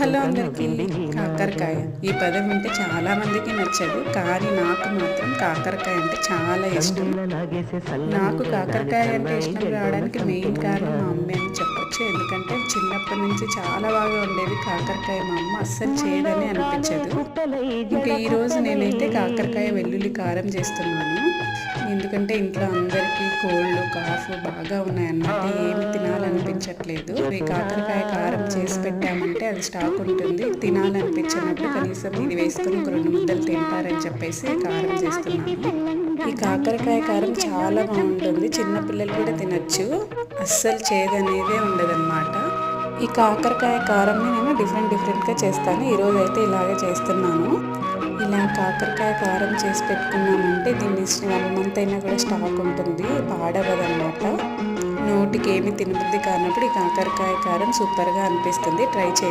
Hello అందరికీ కాకరకాయ. ఈ పదం అంటే చాలా మందికి నచ్చదు కానీ నాకు మాత్రం కాకరకాయ అంటే చాలా ఇష్టం. నాకు కాకరకాయ అంటే ఇష్టం రావడానికి మెయిన్ కారణం మా అమ్మే అని చెప్పొచ్చు. ఎందుకంటే చిన్నప్పటి నుంచి చాలా బాగా ఉండేది కాకరకాయ. మా అమ్మ అస్సలు చేయదని అనిపించదు. ఇంకా ఈరోజు నేనైతే కాకరకాయ వెల్లుల్లి కారం చేస్తున్నాను. ఎందుకంటే ఇంట్లో అందరికీ కోల్డ్ కాఫ్ బాగా ఉన్నాయన్నమాట. ఏమి తినాలనిపించట్లేదు ఈ కాకరకాయ కారం చేసి పెట్టామంటే అది స్టాక్ ఉంటుంది. తినాలనిపించినప్పుడు కనీసం ఇది వేసుకొని ఒక రెండు ముద్దలు తింటారని చెప్పేసి కారం చేస్తున్నాను. ఈ కాకరకాయ కారం చాలా బాగుంటుంది. చిన్న పిల్లలు కూడా తినచ్చు. అస్సలు చేదనేదే ఉండదన్నమాట. ఈ కాకరకాయ కారంని నేను డిఫరెంట్ డిఫరెంట్గా చేస్తాను. ఈరోజు అయితే ఇలాగే చేస్తున్నాను. ఇలా కాకరకాయ కారం చేసి పెట్టుకున్నామంటే దీన్ని వన్ మంత్ అయినా కూడా స్టాక్ ఉంటుంది. పాడవదన్నమాట నోటికి ఏమి తినబుద్ధి కానప్పుడు ఈ కాకరకాయ కారం సూపర్గా అనిపిస్తుంది. ట్రై చేయండి.